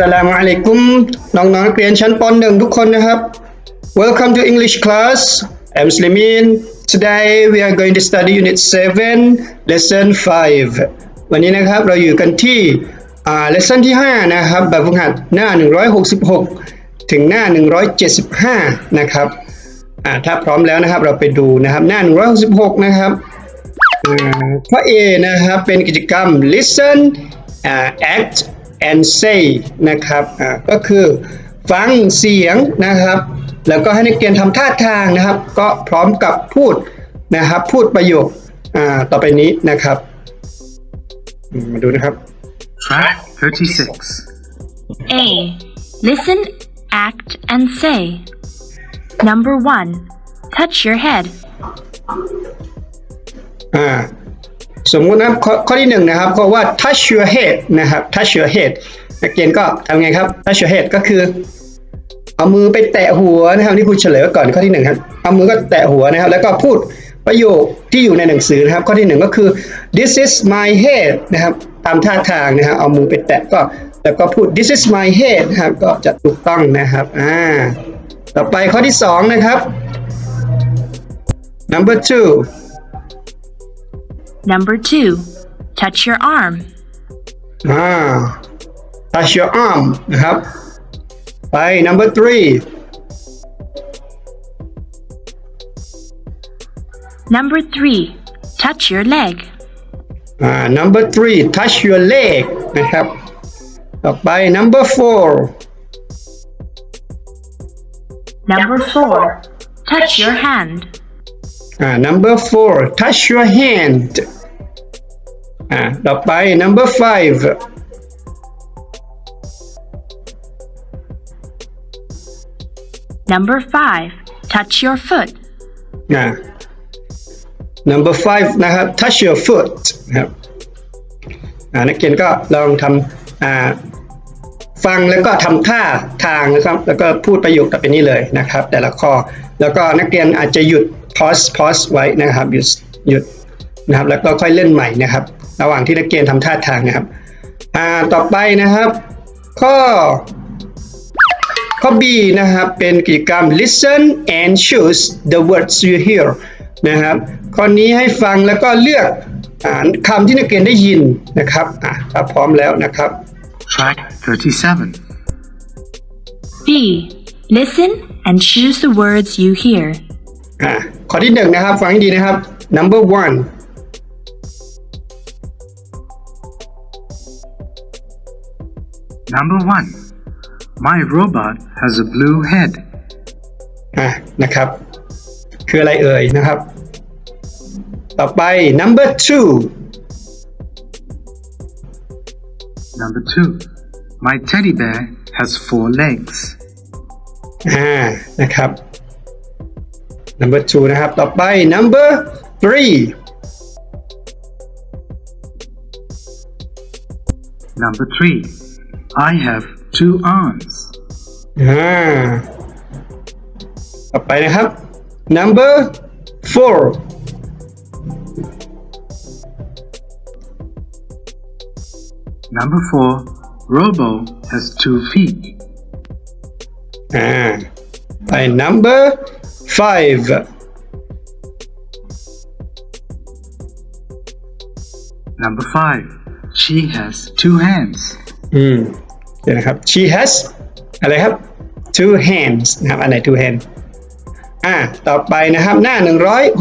สลามุอะลัยกุมน้องๆนักเรียนชั้นป .1 ทุกคนนะครับ Welcome to English class I'm Slimin Today we are going to study unit 7 lesson 5 วันนี้นะครับเราอยู่กันที่ lesson ที่ 5 นะครับแบบฝึกหัดหน้า 166 ถึงหน้า 175 นะครับถ้าพร้อมแล้วนะครับเราไปดูนะครับหน้า 166 นะครับข้อ A นะครับเป็นกิจกรรม listen act and say นะครับอ่าก็คือฟังเสียงนะครับ แล้วก็ให้นักเรียนทำท่าทางนะครับ ก็พร้อมกับพูดนะครับพูดประโยคอ่าต่อไปนี้นะครับอืมมาดูนะครับ Track 36. A. Listen, act, and say. Number 1. Touch your head. อ่า สมมุตินะครับข้อข้อที่หนึ่งนะครับก็ว่า touch your head นะครับ touch your head นักเรียนก็ทำไงครับ touch your head ก็คือเอามือไปแตะหัวนะครับที่ครูเฉลยไว้ก่อนข้อที่หนึ่งครับเอามือก็แตะหัวนะครับ แล้วก็พูดประโยคที่อยู่ในหนังสือนะครับ ข้อที่หนึ่งก็คือ this is my head นะครับตามท่าทางนะครับเอามือไปแตะก็แล้วก็พูด this is my head นะครับก็จะถูกต้องนะครับอ่าต่อไปข้อที่สองนะครับ number two Number 2. Touch your arm. อ่า touch your arm นะครับ ไป number three Number 3. Touch your leg. อ่า number three touch your leg นะครับ ต่อไป number four Number 4. Touch your hand. อ่า number four touch your hand อ่าต่อไป number five Number 5. Touch your foot. อ่า number five นะครับ touch your foot นะครับอ่านักเรียนก็ลองทำอ่าฟังแล้วก็ทำท่าทางนะครับ แล้วก็พูดประโยคต่อไปนี้เลยนะครับ แต่ละข้อแล้วก็นักเรียนอาจจะหยุด pause pause ไว้นะครับหยุดหยุดนะครับ แล้วก็ค่อยเล่นใหม่นะครับ ระหว่างที่นักเรียนทำท่าทางนะครับ อ่าต่อไปนะครับ ข้อข้อ B นะครับ เป็นกิจกรรม listen and choose the words you hear นะครับ ข้อนี้ให้ฟังแล้วก็เลือกอ่าคำที่นักเรียนได้ยินนะครับ อ่าถ้าพร้อมแล้วนะครับ Track 37. B. Listen and choose the words you hear. อ่าข้อที่หนึ่งนะครับ ฟังให้ดีนะครับ number one Number 1. My robot has a blue head. อ่านะครับ คืออะไรเอ่ยนะครับ ต่อไป number two Number 2. My teddy bear has four legs. อ่านะครับ number two นะครับ ต่อไป number three Number 3. I have two arms. อ่าต่อไปนะครับ number four Number 4. Robo has two feet. อ่าไป number five Number 5. She has two hands. อืมเดี๋ยวนะครับ she has อะไรครับ two hands นะครับ อันไหน two hands อ่า ต่อไปนะครับ หน้า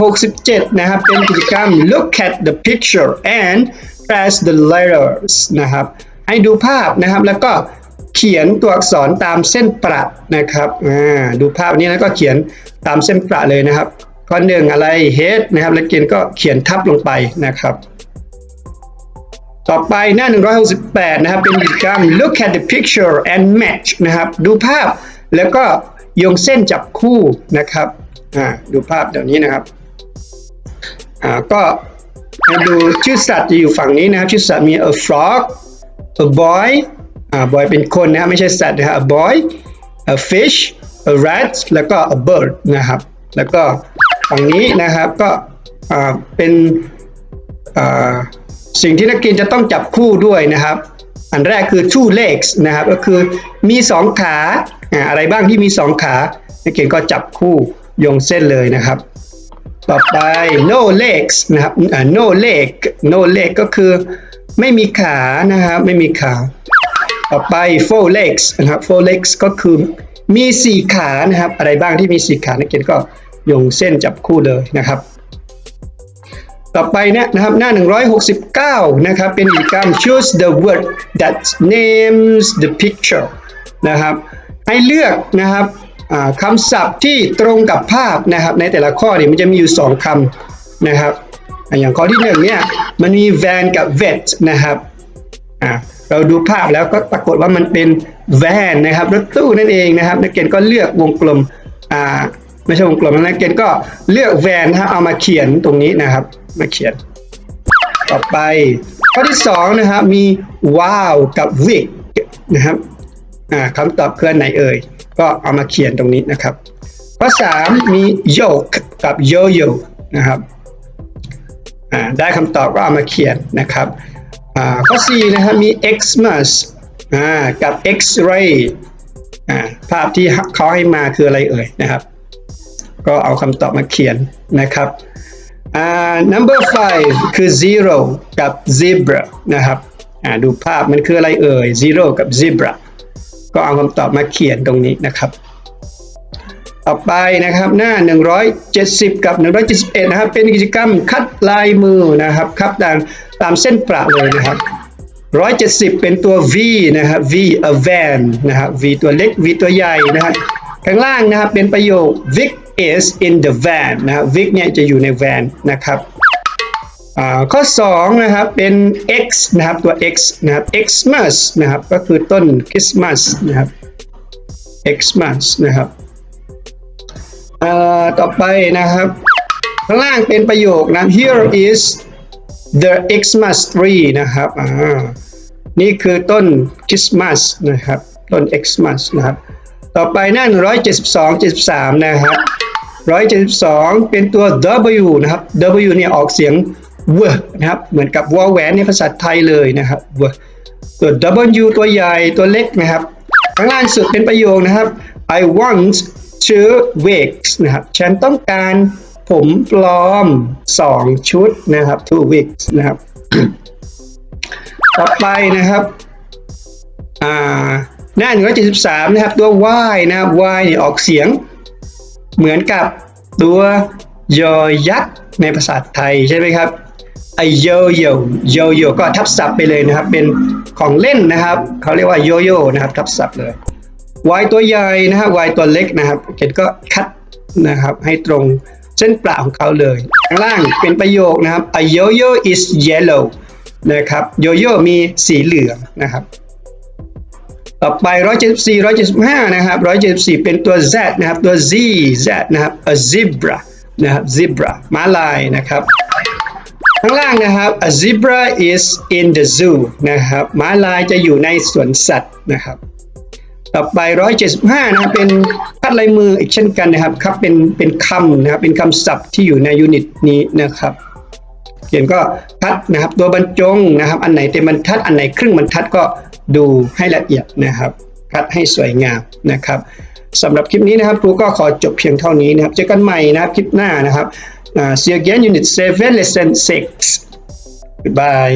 167 นะครับ เป็นกิจกรรม look at the picture and trace the letters นะครับ ให้ดูภาพนะครับ แล้วก็ เขียนตัวอักษรตามเส้นประนะครับอ่าดูภาพนี้แล้วก็เขียนตามเส้นประเลยนะครับ ข้อหนึ่งอะไร head นะครับแล้วเกียนก็เขียนทับลงไปนะครับ ต่อไปหน้า 168 นะครับ เป็นกิจกรรม look at the picture and match นะครับ ดูภาพแล้วก็โยงเส้นจับคู่นะครับอ่าดูภาพเดี๋ยวนี้นะครับอ่าก็มาดูชื่อสัตว์จะอยู่ฝั่งนี้นะครับ ชื่อสัตว์มี a frog a boy อ่า boy เป็นคนนะครับไม่ใช่สัตว์นะครับ a boy a fish a rat แล้วก็ a bird นะครับ แล้วก็ฝั่งนี้นะครับก็อ่าเป็นอ่าสิ่งที่นักเรียนจะต้องจับคู่ด้วยนะครับ อันแรกคือ two legs นะครับ ก็คือมีสองขาอ่าอะไรบ้างที่มีสองขา นักเขียนก็จับคู่โยงเส้นเลยนะครับ ต่อไป no legs นะครับ no leg no leg ก็คือไม่มีขานะครับ ไม่มีขา ต่อไป four legs นะครับ four legs ก็คือมีสี่ขานะครับ อะไรบ้างที่มีสี่ขานักเขียนก็โยงเส้นจับคู่เลยนะครับ ต่อไปเนี่ยนะครับหน้า 169 นะครับ เป็นกิจกรรม choose the word that names the picture นะครับ ให้เลือกนะครับคำศัพท์ที่ตรงกับภาพนะครับ ในแต่ละข้อเนี่ยมันจะมีอยู่ 2คำนะครับอ่าอย่างข้อที่หนึ่งเนี่ยมันมี van กับ vet นะครับ อ่าเราดูภาพแล้วก็ปรากฏว่ามันเป็น van นะครับรถตู้นั่นเองนะครับ นักเรียนก็เลือกวงกลมอ่าไม่ใช่วงกลมนะนักเรียนก็เลือก van นะครับเอามาเขียนตรงนี้นะครับ มาเขียน ต่อไป ข้อที่สองนะครับมี wow กับ wig นะครับอ่าคำตอบคืออันไหนเอ่ยก็เอามาเขียนตรงนี้นะครับ ข้อสามมี yoke กับ yo-yo นะครับอ่าได้คำตอบก็เอามาเขียนนะครับ อ่าข้อสี่นะครับมี xmas อ่ากับ x-ray อ่าภาพที่เขาให้มาคืออะไรเอ่ยนะครับ ก็เอาคำตอบมาเขียนนะครับอ่า number five คือ zero กับ zebra นะครับอ่าดูภาพมันคืออะไรเอ่ย zero กับ zebra ก็เอาคำตอบมาเขียนตรงนี้นะครับต่อไปนะครับหน้า 170 กับ 171 นะครับ เป็นกิจกรรมคัดลายมือนะครับครับตาม ตามเส้นประเลยนะครับ170เป็นตัว V นะครับ V a van นะครับ V ตัวเล็ก V ตัวใหญ่นะครับข้างล่างนะครับเป็นประโยค Vic is in the van นะครับ Vic เนี่ยจะอยู่ใน van นะครับข้อ2นะครับเป็น X นะครับตัว X นะครับ Xmas นะครับก็คือต้นคริสต์มาสนะครับ Xmas นะครับต่อไปนะครับข้างล่างเป็นประโยคนะ Here is the Xmas tree นะครับอ่านี่คือต้นคริสต์มาสนะครับ ต้น Xmas นะครับ ต่อไปหน้า172 73 นะครับ 172 เป็นตัว W นะครับ W เนี่ยออกเสียง w นะครับ เหมือนกับวอแหวนในภาษาไทยเลยนะครับ w ตัว W ตัวใหญ่ตัวเล็กนะครับ ข้างล่างสุดเป็นประโยคนะครับ I want to wigs นะครับ ฉันต้องการ ผมปลอม 2 ชุดนะครับ two wigs นะครับ ต่อไปนะครับ อ่า หน้า 173 นะครับ ตัว y นะครับ y เนี่ยออกเสียง เหมือนกับตัวยอยักษ์ในภาษาไทยใช่ไหมครับไอโยโยโยโยก็ทับศัพท์ไปเลยนะครับ เป็นของเล่นนะครับ เขาเรียกว่าโยโย่นะครับ ทับศัพท์เลย y ตัวใหญ่นะครับ y ตัวเล็กนะครับเกดก็คัดนะครับ ให้ตรง เส้นประของเขาเลยข้างล่างเป็นประโยคนะครับ a yo-yo is yellow นะครับโยโย่มีสีเหลืองนะครับ ต่อไป 174 175 นะครับ 174 เป็นตัว Z นะครับ ตัว Z Z นะครับ a zebra นะครับ zebra ม้าลายนะครับ ข้างล่างนะครับ a zebra is in the zoo นะครับ ม้าลายจะอยู่ในสวนสัตว์นะครับ ต่อไป175นะครับเป็นคัดลายมืออีกเช่นกันนะครับครับเป็นเป็นคำนะครับเป็นคำศัพท์ที่อยู่ในยูนิตนี้นะครับเขียนก็ทัดนะครับ ตัวบรรจงนะครับ อันไหนเต็มบรรทัดอันไหนครึ่งบรรทัดก็ดูให้ละเอียดนะครับคัดให้สวยงามนะครับสำหรับคลิปนี้นะครับครูก็ขอจบเพียงเท่านี้นะครับเจอกันใหม่นะครับคลิปหน้านะครับ see you again unit 7 lesson 6 goodbye